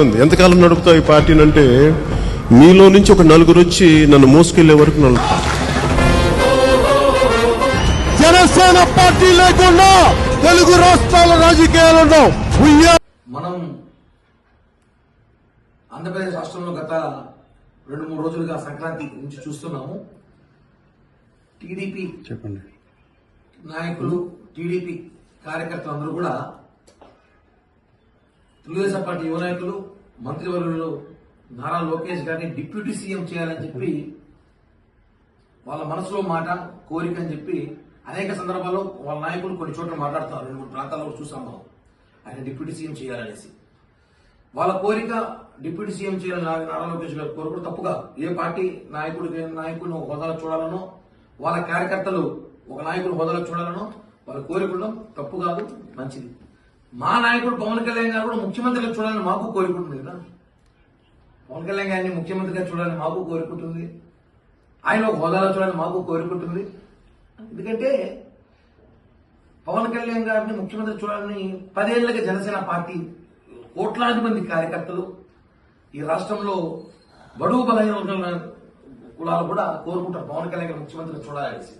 ఉంది ఎంతకాలం నడుపుతావు ఈ పార్టీని అంటే మీలో నుంచి ఒక నలుగురు వచ్చి నన్ను మోసుకెళ్ళే వరకు నడుపుతా. జనసేన పార్టీ లేకుండా తెలుగు రాష్ట్రాల రాజకీయాలను ఉయ్య- మనం ఆంధ్రప్రదేశ్ రాష్ట్రంలో గత రెండు మూడు రోజులుగా సంక్రాంతి నుంచి చూస్తున్నాము. టీడీపీ చెప్పండి. నాయకులు టీడీపీ కార్యకర్తలు అందరూ కూడా తెలుగుదేశం పార్టీ యువ నాయకులు మంత్రివర్యులు నారా లోకేష్ గారిని డిప్యూటీ సీఎం చేయాలని చెప్పి వాళ్ళ మనసులో మాట కోరిక అని చెప్పి అనేక సందర్భాల్లో వాళ్ళ నాయకులు కొన్ని చోట్ల మాట్లాడుతున్నారు. రెండు మూడు ప్రాంతాల్లో చూసాం మనం. ఆయన డిప్యూటీ సీఎం చేయాలనేసి. వాళ్ళ కోరిక డిప్యూటీ సీఎం చేయాలని నా- నారా లోకేష్ గారు కోరుకు తప్పుగా ఏ పార్టీ నాయకుడు నాయకుడిని ఒక హోదాలో చూడాలనో వాళ్ళ కార్యకర్తలు ఒక నాయకుడు హోదాలో చూడాలనో వాళ్ళ కోరిక తప్పు కాదు మంచిది. మా నాయకుడు పవన్ కళ్యాణ్ గారు కూడా ముఖ్యమంత్రిగా చూడాలని మాకు కోరుకుంటుంది కదా. పవన్ కళ్యాణ్ గారిని ముఖ్యమంత్రిగా చూడాలని మాకు కోరుకుంటుంది. ఆయన ఒక హోదాలో చూడాలని మాకు కోరుకుంటుంది. ఎందుకంటే పవన్ కళ్యాణ్ గారిని ముఖ్యమంత్రి చూడాలని పదేళ్ళుగా జనసేన పార్టీ కోట్లాది మంది కార్యకర్తలు ఈ రాష్ట్రంలో బడుగు బలహీన కులాలు కూడా కోరుకుంటారు. పవన్ కళ్యాణ్ గారు ముఖ్యమంత్రి చూడాలనేసి.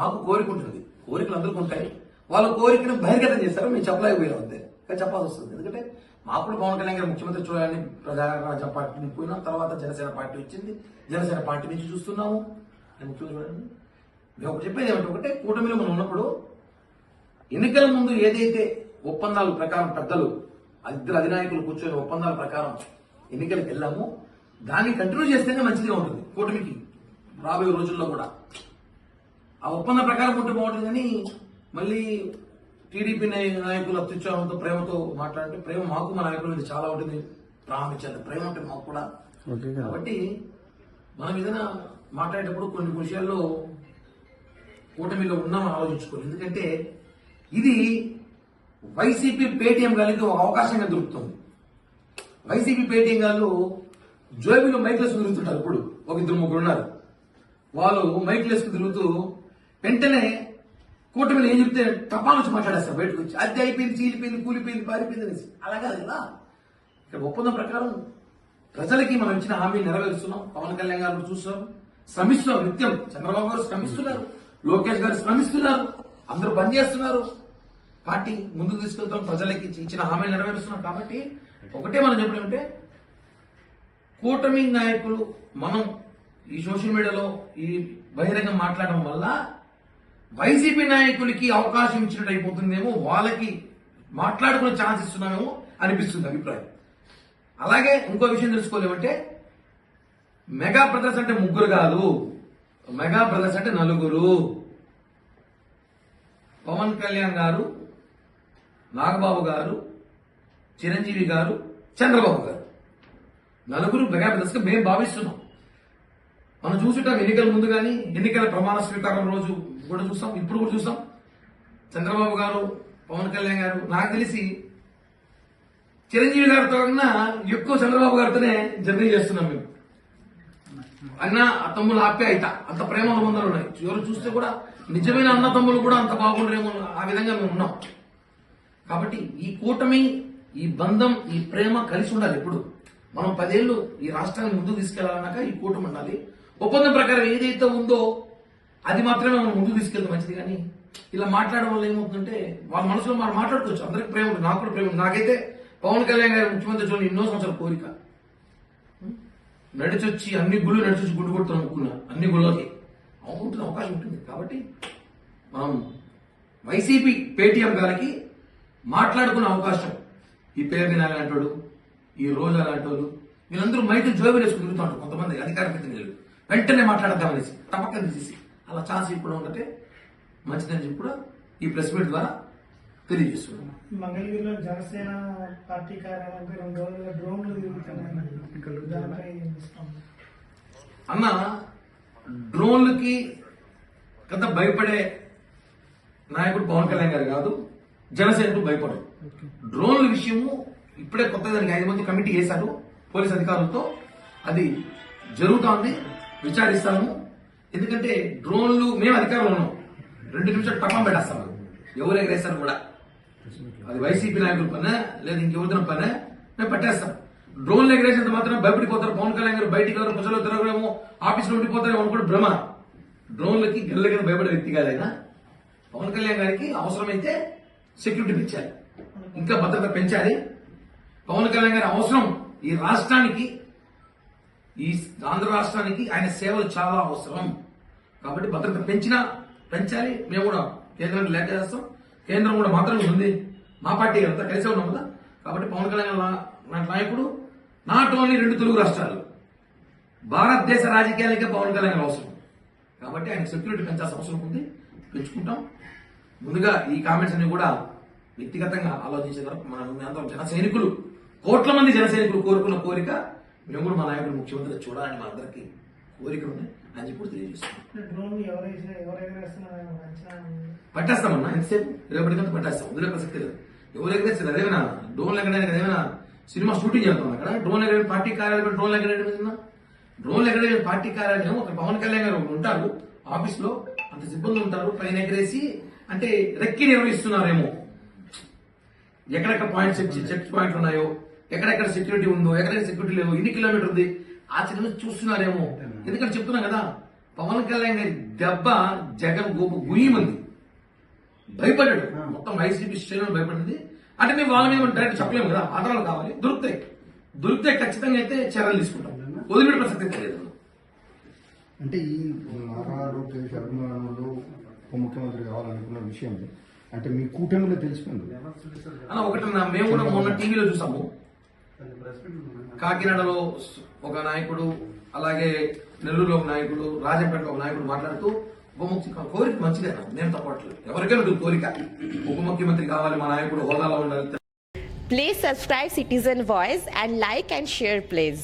మాకు కోరిక ఉంటుంది. కోరికలు అందరికీ ఉంటాయి. వాళ్ళ కోరికను బహిర్గతం చేస్తారు మేము చెప్పలేకపోయాం అంతే. కానీ చెప్పాల్సి వస్తుంది. ఎందుకంటే మాకు పవన్ కళ్యాణ్ గారు ముఖ్యమంత్రి చూడాలని ప్రజారాజ్య పార్టీని పోయినా తర్వాత జనసేన పార్టీ వచ్చింది. జనసేన పార్టీ నుంచి చూస్తున్నాము. అని ముఖ్యమంత్రి చూడండి. మేము ఒకటి చెప్పేది ఏమంటే ఒకటే కూటమిలో మనం ఉన్నప్పుడు ఎన్నికల ముందు ఏదైతే ఒప్పందాల ప్రకారం పెద్దలు ఇద్దరు అధినాయకులు కూర్చొని ఒప్పందాల ప్రకారం ఎన్నికలకు వెళ్ళాము దాన్ని కంటిన్యూ చేస్తేనే మంచిదే ఉంటుంది కూటమికి రాబోయే రోజుల్లో కూడా. ఆ ఒప్పందం ప్రకారం ఉంటే బాగుంటుంది కానీ మళ్ళీ టీడీపీ నాయకులు అత్యుత్సాహంతో ప్రేమతో మాట్లాడితే ప్రేమ మాకు మా నాయకుల మీద చాలా ఉంటుంది. ప్రారంభించాలి ప్రేమ ఉంటుంది మాకు కూడా. కాబట్టి మనం ఏదైనా మాట్లాడేటప్పుడు కొన్ని విషయాల్లో కూటమిలో ఉన్నామని ఆలోచించుకోవాలి. ఎందుకంటే ఇది వైసీపీ పేటీఎం గారికి ఒక అవకాశంగా దొరుకుతుంది. వైసీపీ పేటీఎం గారు జోబీలో మైక్లెస్ తిరుగుతుంటారు. ఇప్పుడు ఒక ఇద్దరు ముగ్గురు ఉన్నారు. వాళ్ళు మైక్లెస్ తిరుగుతూ వెంటనే కూటమిలో ఏం చెప్తే టపా నుంచి మాట్లాడేస్తారు? బయటకు వచ్చి. అది అయిపోయింది చీలిపోయింది కూలిపోయింది పారిపోయింది అనేసి. అలా కాదు కదా. ఇక్కడ ఒప్పందం ప్రకారం ప్రజలకి మనం ఇచ్చిన హామీ నెరవేరుస్తున్నాం. పవన్ కళ్యాణ్ గారు చూస్తున్నాం. శ్రమిస్తున్నాం నిత్యం చంద్రబాబు గారు శ్రమిస్తున్నారు. లోకేష్ గారు శ్రమిస్తున్నారు. అందరూ పనిచేస్తున్నారు పార్టీ ముందుకు తీసుకెళ్తాం. ప్రజలకి ఇచ్చిన హామీలు నెరవేరుస్తున్నాం. కాబట్టి ఒకటే మనం చెప్పడం కూటమి నాయకులు మనం ఈ సోషల్ మీడియాలో ఈ బహిరంగ మాట్లాడడం వల్ల వైసీపీ నాయకులకి అవకాశం ఇచ్చినట్టు అయిపోతుందేమో వాళ్ళకి మాట్లాడుకునే ఛాన్స్ ఇస్తున్నామేమో అనిపిస్తుంది అభిప్రాయం. అలాగే ఇంకో విషయం తెలుసుకోలేమంటే మెగా బ్రదర్స్ అంటే ముగ్గురు కాదు మెగా బ్రదర్స్ అంటే నలుగురు. పవన్ కళ్యాణ్ గారు నాగబాబు గారు చిరంజీవి గారు చంద్రబాబు గారు. నలుగురు మెగా బ్రదర్స్ మేము భావిస్తున్నాం. మనం చూసుంటాం ఎన్నికల ముందు కానీ ఎన్నికల ప్రమాణ స్వీకారం రోజు కూడా చూస్తాం ఇప్పుడు కూడా చూస్తాం. చంద్రబాబు గారు పవన్ కళ్యాణ్ గారు నాకు తెలిసి చిరంజీవి గారితో కన్నా ఎక్కువ చంద్రబాబు గారితోనే జర్నీ చేస్తున్నాం మేము. అన్న తమ్ముళ్ళు ఆప్యాయత అంత ప్రేమ అనుబంధాలు ఉన్నాయి. ఎవరు చూస్తే కూడా నిజమైన అన్న తమ్ముళ్ళు కూడా అంత బాగుండరేమో ఆ విధంగా మేము ఉన్నాం. కాబట్టి ఈ కూటమి ఈ బంధం ఈ ప్రేమ కలిసి ఉండాలి ఎప్పుడు. మనం పదేళ్ళు ఈ రాష్ట్రాన్ని ముందుకు తీసుకెళ్ళాలన్నాక ఈ కూటమి ఉండాలి. ఒప్పందం ప్రకారం ఏదైతే ఉందో అది మాత్రమే మనం ముందుకు తీసుకెళ్తే మంచిది కానీ ఇలా మాట్లాడడం వల్ల ఏమవుతుందంటే వాళ్ళ మనసులో మనం మాట్లాడుకోవచ్చు. అందరికి ప్రేమ ఉంటుంది నాకు కూడా ప్రేమ ఉంది. నాకైతే పవన్ కళ్యాణ్ గారు ముఖ్యమంత్రి చూడండి ఎన్నో సంవత్సరాల కోరిక. నడిచొచ్చి అన్ని గుళ్ళు నడిచొచ్చి గుడ్డు కొడుతాను అనుకున్నా అన్ని గుళ్ళకి. అవుతుంది అవకాశం ఉంటుంది. కాబట్టి మనం వైసీపీ పేటీఎం గారికి మాట్లాడుకునే అవకాశం. ఈ పేరు నేను వాడు ఈ రోజు లాంటి వీళ్ళందరూ మైకి జోబి వేసుకుని తిరుగుతూ ఉంటారు కొంతమంది అధికార ప్రతినిధులు. వెంటనే మాట్లాడదామనేసి తప్పక తీసేసి. అలా ఛాన్స్ ఇప్పుడు ఉంటే మంచిదని చెప్పి కూడా ఈ ప్రెస్ మీట్ ద్వారా మంగళగిరిలో జనసేన పార్టీ కార్యాలయంపై రెండు రోజులుగా డ్రోన్లు తిరుగుతున్నాయి. అన్న డ్రోన్లకి కథ భయపడే నాయకుడు పవన్ కళ్యాణ్ గారు కాదు జనసేనకు భయపడరు డ్రోన్ల విషయము ఇప్పుడే కొత్త దానికి ఐదు మంది కమిటీ వేశారు పోలీస్ అధికారులతో. అది జరుగుతోంది విచారిస్తాము. ఎందుకంటే డ్రోన్లు మేము అధికారంలో ఉన్నాం. రెండు నిమిషాలు టపం పెట్టేస్తాం. ఎవరు ఎగరేస్తారు కూడా? అది వైసీపీ నాయకుల పనే లేదా ఇంకెవరితో పనే మేము పట్టేస్తాం. డ్రోన్లు ఎగరేసినంత మాత్రం భయపడిపోతారు. పవన్ కళ్యాణ్ గారు బయటికి వెళ్ళరు ప్రజలు తిరగడము ఆఫీసులో ఉండిపోతారేమో అనుకోండి భ్రమ. డ్రోన్లకి గల్లకి భయపడే వ్యక్తి కాదైనా. పవన్ కళ్యాణ్ గారికి అవసరమైతే సెక్యూరిటీ పెంచాలి ఇంకా భద్రత పెంచాలి. పవన్ కళ్యాణ్ గారి అవసరం ఈ రాష్ట్రానికి ఈ ఆంధ్ర రాష్ట్రానికి ఆయన సేవలు చాలా అవసరం. కాబట్టి భద్రత పెంచినా పెంచాలి. మేము కూడా కేంద్రానికి లేఖ చేస్తాం. కేంద్రం కూడా మాత్రమే ఉంది. మా పార్టీ అంతా కలిసే ఉన్నాం కదా. కాబట్టి పవన్ కళ్యాణ్ లాంటి నాయకుడు నాట్ ఓన్లీ రెండు తెలుగు రాష్ట్రాలు. భారతదేశ రాజకీయాలకే పవన్ కళ్యాణ్ అవసరం. కాబట్టి ఆయన సెక్యూరిటీ పెంచాల్సిన అవసరం ఉంది. పెంచుకుంటాం. ముందుగా ఈ కామెంట్స్ అన్ని కూడా వ్యక్తిగతంగా ఆలోచించిన మన అందరం జన సైనికులు కోట్ల మంది జన సైనికులు కోరుకున్న కోరిక మేము కూడా మా నాయకుడు ముఖ్యమంత్రి చూడాలని మా అందరికీ కోరిక ఉంది అని చెప్పి కూడా తెలియజేస్తున్నాం. పట్టేస్తామన్నా ఎంతసేపు? రేపటికంతా పట్టేస్తాం. వదిలే ప్రసక్తి లేదు. ఎవరు ఎగరేస్తారు? అదేమైనా డ్రోన్ ఎగరడానికి అదేమైనా సినిమా షూటింగ్ చేస్తాం అక్కడ? డ్రోన్ ఎగరే పార్టీ కార్యాలయం డ్రోన్ ఎగరేయడం డ్రోన్ ఎగరే పార్టీ కార్యాలయం? ఒక పవన్ కళ్యాణ్ గారు ఉంటారు ఆఫీస్లో అంత సిబ్బంది ఉంటారు. పైన ఎగరేసి అంటే రెక్కి నిర్వహిస్తున్నారేమో. ఎక్కడెక్కడ పాయింట్స్ చెక్ పాయింట్లు ఉన్నాయో ఎక్కడెక్కడ సెక్యూరిటీ ఉందో ఎక్కడెక్కడ సెక్యూరిటీ లేవు ఎన్ని కిలోమీటర్ ఉంది. ఆ చిన్న చూస్తున్నారేమో. ఎందుకంటే చెప్తున్నా కదా? పవన్ కళ్యాణ్ గారి దెబ్బ జగన్ గోపు గుయ్యమంది భయపడ్డాడు. మొత్తం వైసీపీ శ్రేణులు భయపడింది. అంటే మేము వాళ్ళ మీద డైరెక్ట్ చెప్పలేము కదా. ఆధారాలు కావాలి. దొరుకుతాయి. దొరికితే ఖచ్చితంగా అయితే చర్యలు తీసుకుంటాం. వదిలిపెట్టే ప్రసక్తి లేదు. అంటే ఈ లోకేష్ అభిమానులు ఉప ముఖ్యమంత్రి కావాలనుకున్న విషయం. అంటే మీ కూటమిలో తెలిసిపోయింది. అన్న ఒకటన్నా మేము కూడా మొన్న టీవీలో చూసాము. కాకినాడలో ఒక నాయకుడు అలాగే నెల్లూరులో ఒక నాయకుడు రాజంపేటలో ఒక నాయకుడు మాట్లాడుతూ ఉప ముఖ్యమంత్రి కోరిక మంచిదే నేను తప్పట్లేదు. ఎవరికైనా ఉంటుంది కోరిక. ఉప ముఖ్యమంత్రి కావాలి మా నాయకుడు హోదాలో ఉండాలి. Please subscribe citizen voice and like and share please